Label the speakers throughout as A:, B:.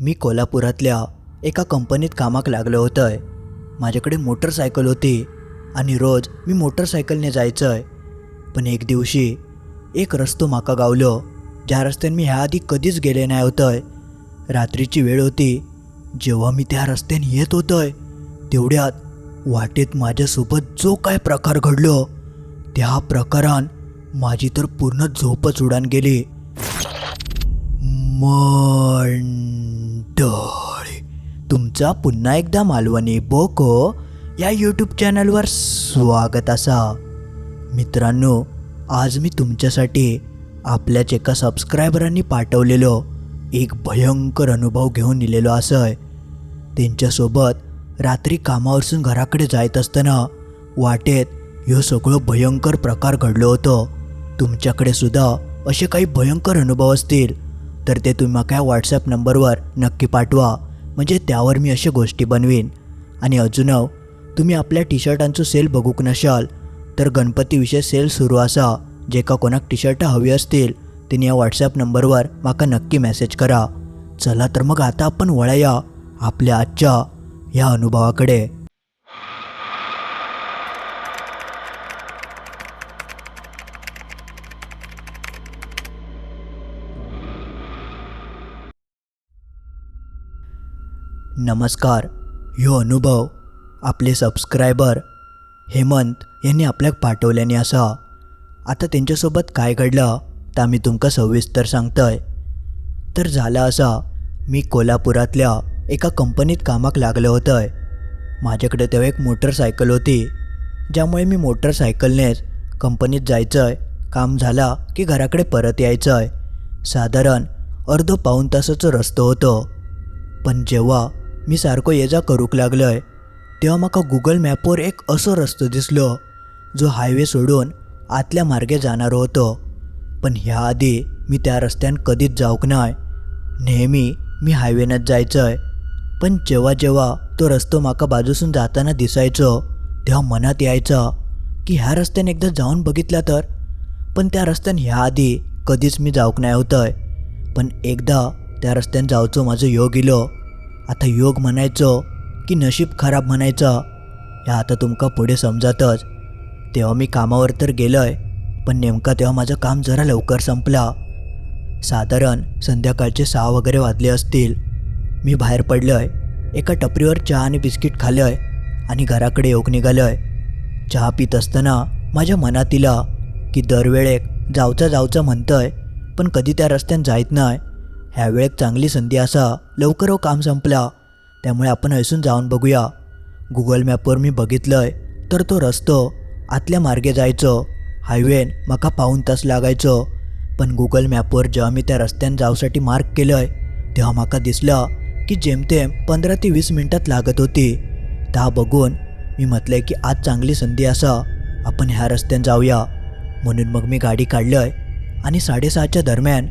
A: मी कोल्हापुरातल्या एका कंपनीत कामाक लागलो होतंय. माझ्याकडे मोटरसायकल होती आणि रोज मी मोटरसायकलने जायचंय. पण एक दिवशी एक रस्तो माका गावलो. ज्या रस्त्याने मी ह्या आधी कधीच गेले नाही होतंय. रात्रीची वेळ होती. जेव्हा मी त्या रस्त्याने येत होतोय तेवढ्यात वाटेत माझ्यासोबत जो काय प्रकार घडलो त्या प्रकारान माझी तर पूर्ण झोपच उडान गेली. मंडळी तुमचा पुन्हा एकदा मालवणी बोको या यूट्यूब चॅनलवर स्वागत असा. मित्रांनो आज मी तुमच्यासाठी आपल्याच एका सबस्क्रायबरांनी पाठवलेलो एक भयंकर अनुभव घेऊन दिलेलो असं त्यांच्यासोबत रात्री कामावरसून घराकडे जायत असताना वाटेत ह्यो सगळं भयंकर प्रकार घडलो होतो. तुमच्याकडे सुद्धा असे काही भयंकर अनुभव असतील. तर ते तुम्ही काय व्हॉट्सअप नंबरवर नक्की पाठवा. म्हणजे त्यावर मी अशा गोष्टी बनवीन. आणि अजून तुम्ही आपल्या टी शर्टांचं सेल बघूक नशाल तर गणपतीविषयी सेल सुरू असा. जे का कोणाक टी शर्ट हवी असतील तिने या व्हॉट्सॲप नंबरवर माका नक्की मेसेज करा. चला तर मग आता आपण वळया आपल्या आजच्या या अनुभवाकडे. नमस्कार ह्यो अनुभव आपले सबस्क्रायबर हेमंत यांनी आपल्याक पाठवल्याने असा. आता त्यांच्यासोबत काय घडलं तर आम्ही तुमका सविस्तर सांगतय. तर झालं असा मी कोल्हापुरातल्या एका कंपनीत कामाक लागलं होतंय. माझ्याकडे तेव्हा एक मोटरसायकल होती ज्यामुळे मी मोटरसायकलनेच कंपनीत जायचंय काम झाला की घराकडे परत यायचंय. साधारण अर्ध पाऊण तासाचं रस्तो होतं. पण जेव्हा मी सारखं ये जा करूक लागलोय. तेव्हा म्हाका गुगल मॅपवर एक असो रस्तो दिसलो जो हायवे सोडून आतल्या मार्गे जाणार होतो. पण ह्या आधी मी त्या रस्त्यान कधीच जाऊक नाय. नेहमी मी हायवेनंच जायचंय. पण जेव्हा जेव्हा तो रस्तो माका बाजूसून जाताना दिसायचो तेव्हा मनात यायचं की ह्या रस्त्याने एकदा जाऊन बघितला तर. पण त्या रस्त्यान ह्या आधी कधीच मी जाऊक नाही होतंय. पण एकदा त्या रस्त्यान जावचो माझं योग इलो. आता योग म्हणायचो की नशीब खराब म्हणायचं ह्या आता तुमका पुढे समजतच. तेव्हा मी कामावर तर गेलोय पण नेमका तेव्हा माझं काम जरा लवकर संपला. साधारण संध्याकाळचे सहा वगैरे वाजले असतील. मी बाहेर पडलोय एका टपरीवर चहा आणि बिस्किट खालोय आणि घराकडे योग निघालोय. चहा पित असताना माझ्या मनात इला की दरवेळेक जावचा जावचा म्हणतंय पण कधी त्या रस्त्यानं जायत नाही. ह्या वेळेत चांगली संधी असा लवकर हो काम संपला. त्यामुळे आपण ऐसून जाऊन बघूया. गुगल मॅपवर मी बघितलंय तर तो रस्तो आतल्या मार्गे जायचो. हायवेन म्हाका पाऊण तास लागायचो. पण गुगल मॅपवर जेव्हा मी त्या रस्त्यान जावसाठी मार्क केलंय तेव्हा म्हाका दिसलं की जेमतेम पंधरा ते वीस मिनटात लागत होती. त्या बघून मी म्हटलंय की आज चांगली संधी असा आपण ह्या रस्त्यान जाऊया. म्हणून मग मी गाडी काढलंय आणि साडेसहाच्या दरम्यान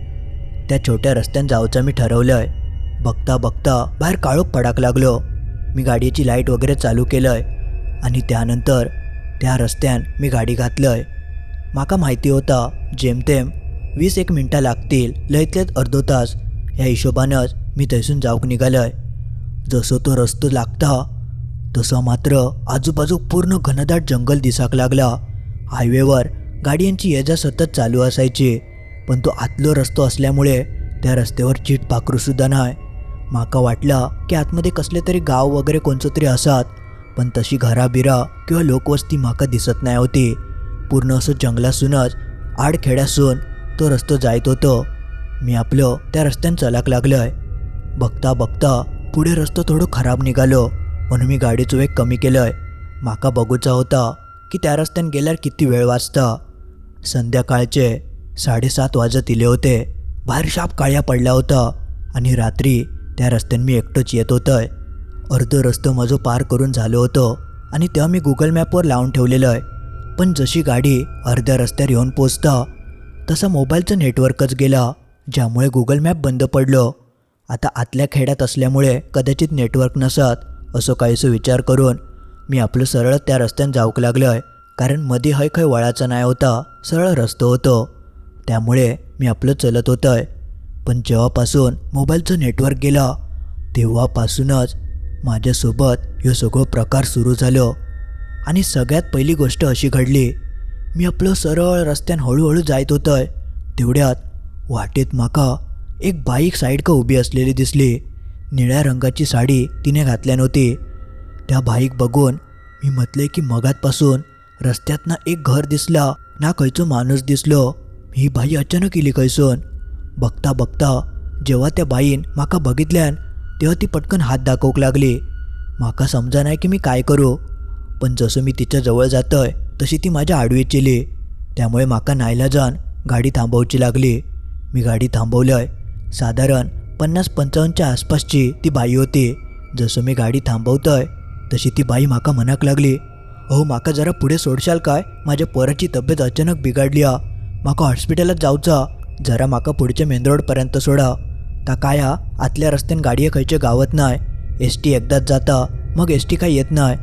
A: त्या छोट्या रस्त्यान जाऊचं मी ठरवलंय. बघता बघता बाहेर काळोख पडाक लागलो. मी गाडीची लाइट वगैरे चालू केलंय आणि त्यानंतर त्या रस्त्यान मी गाडी घातलंय. माका माहिती होता जेमतेम वीस एक मिनटं लागतील लयत लयत अर्धो तास. ह्या हिशोबानंच मी थंयसून जाऊक निघालय. जसो तो रस्तो लागता तसं मात्र आजूबाजू पूर्ण घनदाट जंगल दिसाक लागला. हायवेवर गाडयांची ये जा सतत चालू असायची. पण तो आतलो रस्तो असल्यामुळे त्या रस्त्यावर चीट पाखरूसुद्धा नाही. माका वाटला की आतमध्ये कसले तरी गाव वगैरे कोणचं तरी असात पण तशी घराबिरा किंवा लोकवस्ती माका दिसत नाही होती. पूर्ण असं जंगलासूनच आडखेड्यासून तो रस्तो जायत होतो. मी आपलं त्या रस्त्यानं चलाक लागलोय. बघता बघता पुढे रस्तो थोडं खराब निघालो म्हणून मी गाडीचो वेग कमी केलंय. माका बघूचा होता की त्या रस्त्यानं गेल्यार किती वेळ वाचता. संध्याकाळचे साडेसात वाजत इले होते. बाहेर शाप काळ्या पडला होता आणि रात्री त्या रस्त्यानं मी एकटंच येत होतं अर्ध रस्तो माझं पार करून झालो होतं आणि तेव्हा मी गुगल मॅपवर लावून ठेवलेलं आहे. पण जशी गाडी अर्ध्या रस्त्यावर येऊन पोचता तसा मोबाईलचं नेटवर्कच गेला ज्यामुळे गुगल मॅप बंद पडलं. आता आतल्या खेड्यात असल्यामुळे कदाचित नेटवर्क नसत असं काहीसं विचार करून मी आपलं सरळ त्या रस्त्यानं जाऊक लागलो आहे कारण मध्ये हय खय वळाचा नाही होता सरळ रस्तो होतो. त्यामुळे मी आपलं चलत होतं आहे पण जेव्हापासून मोबाईलचं नेटवर्क गेला तेव्हापासूनच माझ्यासोबत ह्यो सगळो प्रकार सुरू झालो. आणि सगळ्यात पहिली गोष्ट अशी घडली मी आपलं सरळ रस्त्यान हळूहळू जायत होतंय. तेवढ्यात वाटेत माका एक बाईक साईड उभी असलेली दिसली. निळ्या रंगाची साडी तिने घातल्या नव्हती त्या बाईक बघून मी म्हटले की मगातपासून रस्त्यात ना एक घर दिसला ना खंयचो माणूस दिसलो. ही बाई अचानक इली खंयसून बघता बघता जेव्हा त्या बाईन माका बघितल्यान तेव्हा ती पटकन हात दाखवूक लागली. माका समजा नाही की मी काय करू पण जसं मी तिच्या जवळ जातोय तशी ती माझ्या आडवीत चिली त्यामुळे माका नाईलाजान गाडी थांबवची लागली. मी गाडी थांबवलंय. साधारण पन्नास पंचावन्नच्या आसपासची ती बाई होती. जसं मी गाडी थांबवतोय तशी ती बाई माका म्हणाक लागली अहो माका जरा पुढे सोडशाल काय? माझ्या पोराची तब्येत अचानक बिघडली हा. माका हॉस्पिटलात जाऊचा जरा माका पुढच्या मेन रोडपर्यंत सोडा. ता काय आतल्या रस्त्यान गाडये खंयचे गावत नाय. एस टी एकदाच जाता मग एस टी काय येत नाय.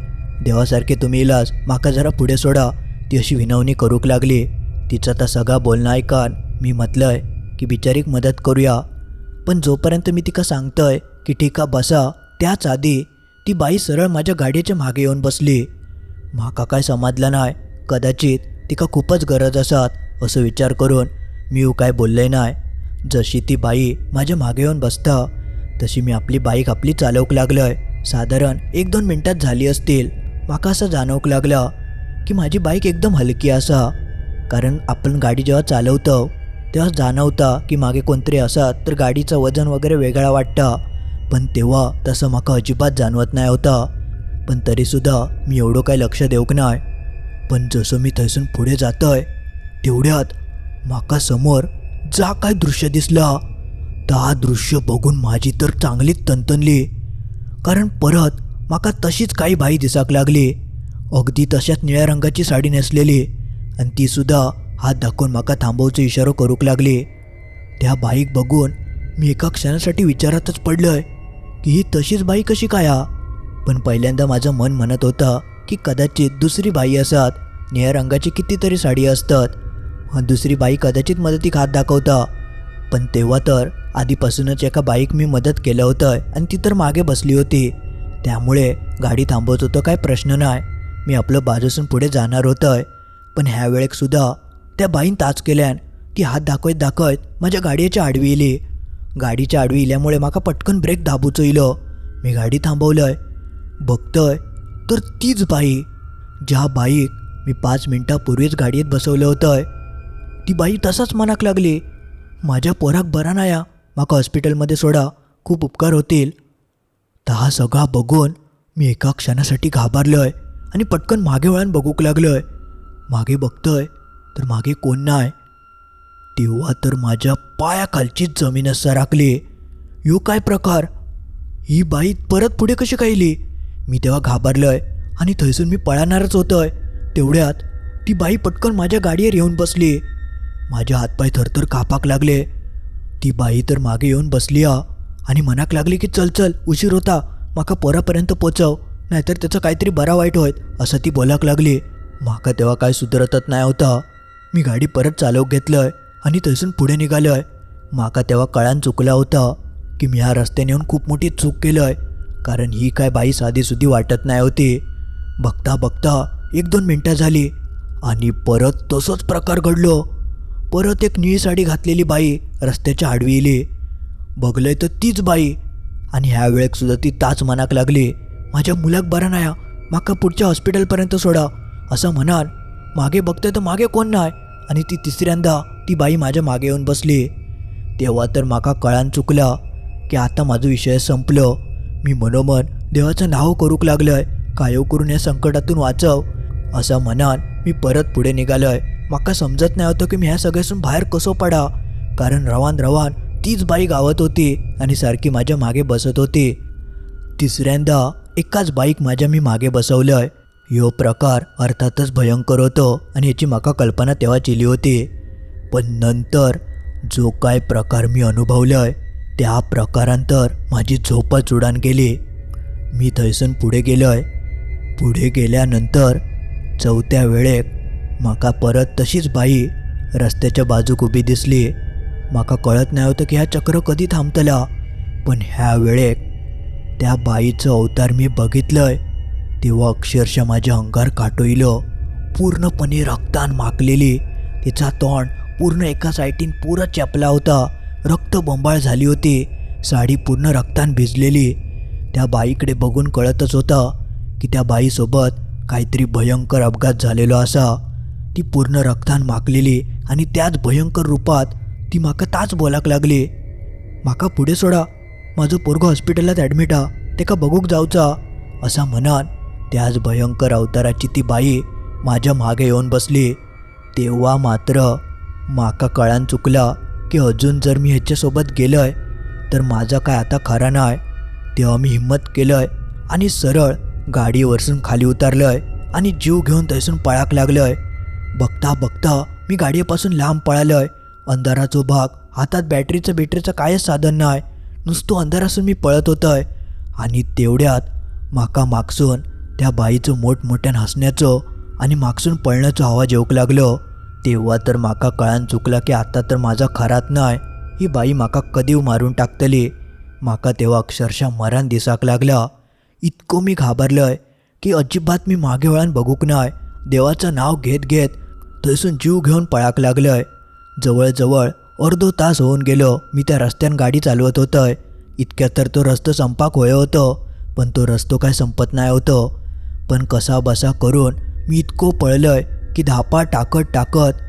A: देवासारखे तुम्ही इलाज माका जरा पुढे सोडा. ती अशी विनवणी करूक लागली. तिचा तर सगळा बोलणं ऐकान मी म्हटलंय की बिचारीक मदत करूया. पण जोपर्यंत मी तिका सांगतोय की ठीक आहे बसा त्याच आधी ती बाई सरळ माझ्या गाडीच्या मागे येऊन बसली. म्हाका काय समजलं नाही कदाचित तिका खूपच गरज असत. असं विचार करून मी काय बोलले नाही जशी ती बाई माझ्या मागे येऊन बसता तशी मी आपली बाईक आपली चालवूक लागलोय. साधारण एक दोन मिनटात झाली असतील. माका असं जाणवूक लागलं की माझी बाईक एकदम हलकी असा. कारण आपण गाडी जेव्हा चालवतो तेव्हा जाणवता की मागे कोणतरी असत तर गाडीचं वजन वगैरे वेगळा वाटतं. पण तेव्हा तसं माका अजिबात जाणवत नाही होता. पण तरीसुद्धा मी एवढं काही लक्ष देऊक नाही पण जसं मी थंयसून पुढे जातोय तेवढ्यात माका समोर जा काय दृश्य दिसला. ता दृश्य बघून माझी तर चांगलीच तनतनली. कारण परत माका तशीच काही बाई दिसाक लागली. अगदी तशाच निळ्या रंगाची साडी नेसलेली. आणि ती सुद्धा हात दाखवून माका थांबवचो इशारो करूक लागली. त्या बाईक बघून मी एका क्षणासाठी विचारातच पडलोय की ही तशीच बाई कशी काय? हा पण पहिल्यांदा माझं मन म्हणत होतं की कदाचित दुसरी बाई असतात निळ्या रंगाची कितीतरी साडी असतात. दुसरी बाई कदाचित मदतीक हात दाखवता. पण तेव्हा तर आधीपासूनच एका बाईक मी मदत केलं होतं आणि ती तर मागे बसली होती. त्यामुळे गाडी थांबवत होतं काय प्रश्न नाही. मी आपलं बाजूसून पुढे जाणार होतंय. पण ह्या वेळेक सुद्धा त्या बाईन ताच केल्यान ती हात दाखवत दाखवत माझ्या गाडीच्या आडवी इली. गाडीच्या आडवी इल्यामुळे माका पटकन ब्रेक दाबूचो इलो. मी गाडी थांबवलंय. बघतोय तर तीच बाई. ज्या बाईक मी पाच मिनटापूर्वीच गाडीत बसवलं होतं ती बाई तसाच मनाक लागली. माझ्या पोराक बरा नाया माका हॉस्पिटलमध्ये सोडा खूप उपकार होतील. तर हा सगळा बघून मी एका क्षणासाठी घाबरलोय आणि पटकन मागे वळण बघूक लागलोय. मागे बघतोय तर मागे कोण नाही तेव्हा तर माझ्या पायाखालचीच जमीनच सराकली यो काय प्रकार? ही बाई परत पुढे कशी काय मी तेव्हा घाबरलोय आणि थंयसून मी पळणारच होतोय. तेवढ्यात ती बाई पटकन माझ्या गाडीवर येऊन बसली. माझे हातपाय थरथर कापाक लागले. ती बाई तर मागे येऊन बसली हा. आणि मनाक लागली की चल चल उशीर होता. माका परापर्यंत पोचव. नाहीतर त्याचं काहीतरी बरा वाईट होत असं ती बोलाक लागली. माका तेव्हा काय सुधरतच नाही होता. मी गाडी परत चालवूक घेतलंय आणि थंयसून पुढे निघालोय. माका तेव्हा कळान चुकला होता की मी ह्या रस्त्याने येऊन खूप मोठी चूक केलंय. कारण ही काय बाई साधीसुधी वाटत नाही होती. बघता बघता एक दोन मिनटं झाली आणि परत तसंच प्रकार घडलो. परत एक निळी साडी घातलेली बाई रस्त्याच्या आडवी येली. बघलंय तर तीच बाई. आणि ह्या वेळेक सुद्धा ती ताच मनाक लागली. माझ्या मुलाक बरा नाही माका पुढच्या हॉस्पिटलपर्यंत सोडा असं म्हणाल. मागे बघतोय तर मागे कोण नाही आणि ती तिसऱ्यांदा ती बाई माझ्या मागे येऊन बसली. तेव्हा तर माका कळान चुकला की आता माझं विषय संपलं. मी मनोमन देवाचं नाव करूक लागलंय. कायव करून या संकटातून वाचव असं म्हणान मी परत पुढे निघालोय. माका समजत नाही होतं की मी ह्या सगळ्यासून बाहेर कसो पडा. कारण रवान रवान तीच बाई गावत होती आणि सारखी माझ्या मागे बसत होती. तिसऱ्यांदा एकाच बाईक माझ्या मी मागे बसवलंय. ह्यो प्रकार अर्थातच भयंकर होतो आणि याची माका कल्पना तेव्हाच इली होती. पण नंतर जो काय प्रकार मी अनुभवलंय त्या प्रकारांतर माझी झोपच उडान गेली. मी थंयसून पुढे गेलोय. पुढे गेल्यानंतर चौथ्या वेळेत म्हाका परत तशीच बाई रस्त्याच्या बाजूक उभी दिसली. म्हाका कळत नाही होतं की ह्या चक्र कधी थांबतला पण ह्या वेळेक त्या बाईचं अवतार मी बघितलंय. तेव्हा अक्षरशः माझ्या अंगार काटोईलं. पूर्णपणे रक्तान माकलेली. तिचा तोंड पूर्ण एका साईटीन पुरं चपला होता. रक्त बंबाळ झाली होती. साडी पूर्ण रक्तान भिजलेली. त्या बाईकडे बघून कळतच होतं की त्या बाईसोबत काहीतरी भयंकर अपघात झालेलो असा. ती पूर्ण रक्तान माकलेली आणि त्याच भयंकर रूपात ती माका ताच बोलाक लागली. माका पुढे सोडा माझं पोरगो हॉस्पिटलात ॲडमिट हा तेका बघूक जावचा असा म्हणान त्याच भयंकर अवताराची ती बाई माझ्या मागे येऊन बसली. तेव्हा मात्र माका कळान चुकला की अजून जर मी ह्याच्यासोबत गेलोय तर माझा काय आता खरा नाही तेव्हा मी हिंमत केलंय आणि सरळ गाडीवरसून खाली उतारलंय आणि जीव घेऊन थंयसून पळाक लागलोय. बघता बघता मी गाडीपासून लांब पळालोय. अंधाराचो भाग हातात बॅटरीचं बॅटरीचं कायच साधन नाही नुसतं अंधारासून मी पळत होतोय. आणि तेवढ्यात माका मागसून त्या बाईचं मोठमोठ्यान हसण्याचं आणि मागसून पळण्याचा आवाज येऊक लागलो. तेव्हा तर माका कळान चुकला की आता तर माझा खरात नाही ही बाई माका कधीव मारून टाकतली. माका तेव्हा अक्षरशः मरण दिसाक लागला. इतको मी घाबरलोय की अजिबात मी मागे वळान बघूक नाय. देवाचं नाव घेत घेत थंयसून जीव घेऊन पळाक लागलोय. जवळजवळ अर्धो तास होऊन गेलो मी त्या रस्त्यान गाडी चालवत होतोय. इतक्यात तर तो रस्तो संपाक होय होतो पण तो रस्तो काय संपत नाही होतो. पण कसा बसा करून मी इतको पळलोय की धापा टाकत टाकत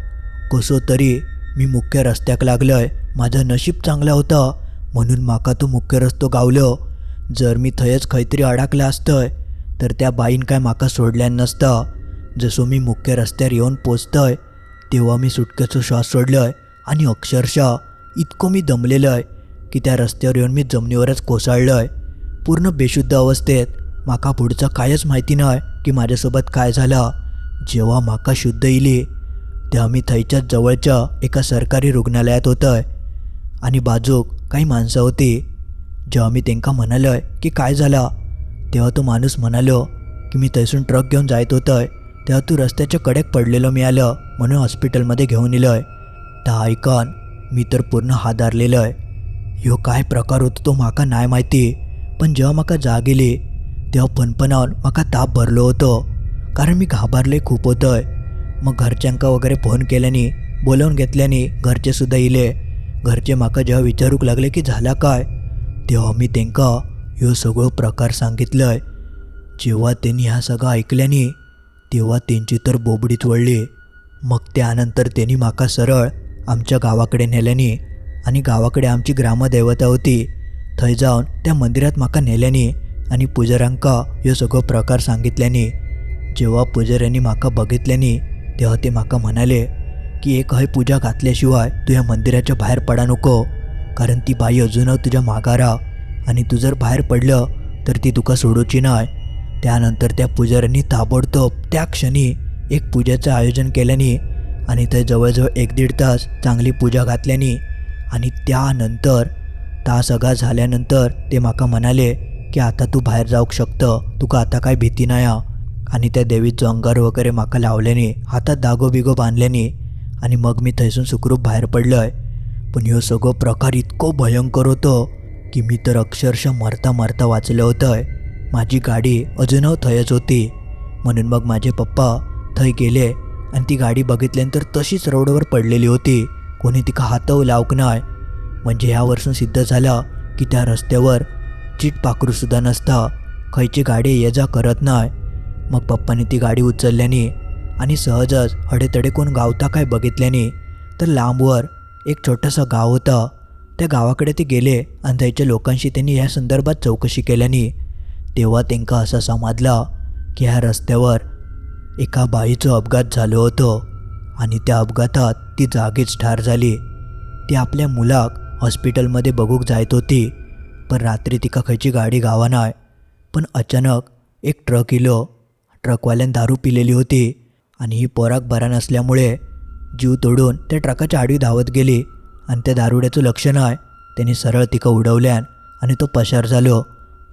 A: कसो तरी मी मुख्य रस्त्याक लागलोय. माझं नशीब चांगलं होतं म्हणून माका तो मुख्य रस्तो गावलो. जर मी थंयच खंयतरी अडकला असतंय तर त्या बाईन काय माका सोडल्यान नसतं. जसो मी मुख्य रस्त्यावर येऊन पोचतय तेव्हा मी सुटकेचं श्वास सोडलोय आणि अक्षरशः इतकं मी दमलेलोय की त्या रस्त्यावर येऊन मी जमिनीवरच कोसळलोय. पूर्ण बेशुद्ध अवस्थेत माका पुढचं कायच माहिती नाही की माझ्यासोबत काय झालं. जेव्हा माका शुद्ध इली तेव्हा मी थंयच्याच जवळच्या एका सरकारी रुग्णालयात होतंय. आणि बाजूक काही माणसं होती. जेव्हा मी त्यांना म्हणालोय की काय झालं तेव्हा तो माणूस म्हणालो की मी थंयसून ट्रक घेऊन जायत होतंय. तेव्हा तू रस्त्याच्या कडेक पडलेलो मी आलं म्हणून हॉस्पिटलमध्ये घेऊन इलोय त्या ऐकन मी तर पूर्ण हादारलेलोय. ह्यो काय प्रकार होतो तो म्हाका नाही माहिती पण जेव्हा म्हाका जाग येली तेव्हा फणफणावन म्हाका ताप भरलो होतो. कारण मी घाबरले खूप होतोय. मग घरच्यांका वगैरे फोन केल्यानी बोलावून घेतल्यानी घरचे सुद्धा इले घरचे माका जेव्हा विचारूक लागले की झाला काय तेव्हा मी त्यांका ह्यो सगळो प्रकार सांगितलंय. जेव्हा त्यांनी ह्या सगळं ऐकल्यानी तेव्हा त्यांची तर बोबडीच वळली मग त्यानंतर त्यांनी माका सरळ आमच्या गावाकडे नेल्यानी आणि गावाकडे आमची ग्रामदैवता होती. थंय जावन त्या मंदिरात म्हाका नेल्यानी आणि पुजाऱ्यांका ह्यो सगळो प्रकार सांगितल्यानी. जेव्हा पुजाऱ्यांनी म्हाका बघितल्यानी तेव्हा ते म्हाका म्हणाले की एक हय पूजा घातल्याशिवाय तू ह्या मंदिराच्या बाहेर पडा नको कारण ती बाई अजून तुझ्या मागारा आणि तू जर बाहेर पडलं तर ती तुका सोडूची नाही त्यानंतर त्या पुजाऱ्यांनी ताबडतोब त्या क्षणी एक पूजेचं आयोजन केल्याने आणि ते जवळजवळ एक दीड तास चांगली पूजा घातल्याने आणि त्यानंतर तास अगा झाल्यानंतर ते माका म्हणाले की आता तू बाहेर जाऊक शकतं. तुका आता काय भीती नाही आणि त्या देवीचं अंगार वगैरे माका लावल्याने हातात दागो बिगो बांधल्याने आणि मग मी थंयसून सुखरूप बाहेर पडलोय. पण ह्यो सगळो प्रकार इतको भयंकर होतो की मी तर अक्षरशः मरता मरता वाचलं होतं माझी गाडी अजूनही थंयच होती. म्हणून मग माझे पप्पा थंय गेले आणि ती गाडी बघितल्यानंतर तशीच रोडवर पडलेली होती. कोणी तिका हातव लावक नाय. म्हणजे ह्या वर्षून सिद्ध झाला की त्या रस्त्यावर चीट पाखरूसुद्धा नसता. खयची गाडी ये जा करत नाय. मग पप्पाने ती गाडी उचलल्याने आणि सहजच हडेतडे कोण गावता काय बघितल्याने तर लांबवर एक छोटंसं गाव होतं. त्या गावाकडे ते गेले आणि त्याच्या लोकांशी त्यांनी या संदर्भात चौकशी केल्याने तेव्हा त्यांना असं समजला की ह्या रस्त्यावर एका बाईचं अपघात झालं होतं आणि त्या अपघातात ती जागीच ठार झाली. ती आपल्या मुलाक हॉस्पिटलमध्ये बघूक जायत होती पण रात्री तिका खयची गाडी गावाना पण अचानक एक ट्रक इलो. ट्रकवाल्यान दारू पिलेली होती आणि ही पोराक बरा नसल्यामुळे जीव तोडून त्या ट्रकाच्या आडवी धावत गेली आणि त्या दारुड्याचं लक्ष नाही त्यांनी सरळ तिका उडवल्यान आणि तो पसार झालो.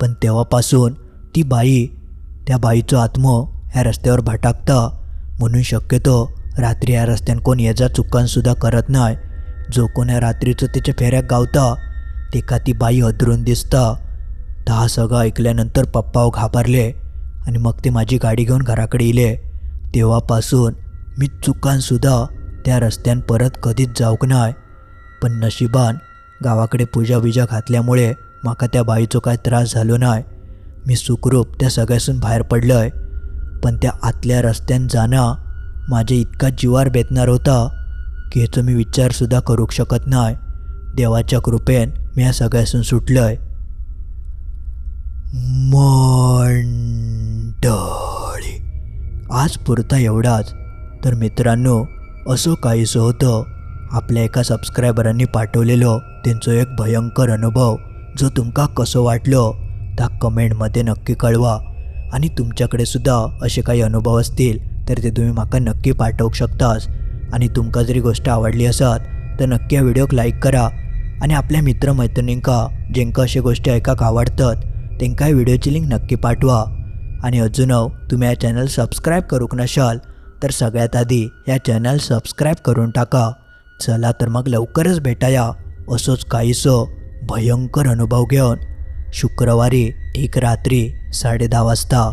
A: पण तेव्हापासून ती बाई त्या बाईचो आत्मो ह्या रस्त्यावर भटाकता. म्हणून शक्यतो रात्री ह्या रस्त्यान कोण येजा चुकांसुद्धा करत नाही. जो कोण ह्या रात्रीचं त्याच्या फेऱ्याक गावता तेका ती बाई हदरून दिसता. आता हा सगळं ऐकल्यानंतर पप्पा घाबरले आणि मग ते माझी गाडी घेऊन घराकडे येले तेव्हापासून मी चुकांसुद्धा त्या रस्त्यान परत कधीच जाऊक नाही. पण नशिबान गावाकडे पूजा बिजा घातल्यामुळे माका त्या बाईचो काय त्रास झालो नाय. मी सुखरूप त्या सगळ्यासून बाहेर पडलंय. पण त्या आतल्या रस्त्यान जाणं माझे इतका जीवार बेतणार होता की ह्याचं मी विचारसुद्धा करू शकत नाही देवाच्या कृपेन मी या सगळ्यासून सुटलंय. मंडळी आज पुरता एवढाच. तर मित्रांनो असं काहीसं होतं. आपल्या एका सबस्क्रायबरांनी पाठवलेलं त्यांचं एक भयंकर अनुभव. जो तुमका कसं वाटलं त्या कमेंटमध्ये नक्की कळवा. आणि तुमच्याकडे सुद्धा असे काही अनुभव असतील तर ते तुम्ही माका नक्की पाठवू शकतास. आणि तुमका जरी गोष्ट आवडली असत तर नक्की या व्हिडिओक लाईक करा. आणि आपल्या मित्रमैत्रिणींका जेंका अशा गोष्टी ऐकाक आवडतात तेंका या व्हिडिओची लिंक नक्की पाठवा. आणि अजून तुम्ही या चॅनल सबस्क्राईब करूक नशाल तर सगळ्यात आधी या चॅनल सबस्क्राईब करून टाका. चला तर मग लवकरच भेटाया. असंच काहीसं. भयंकर अनुभव घेऊन शुक्रवारी एक रात्री साडे दहा वाजता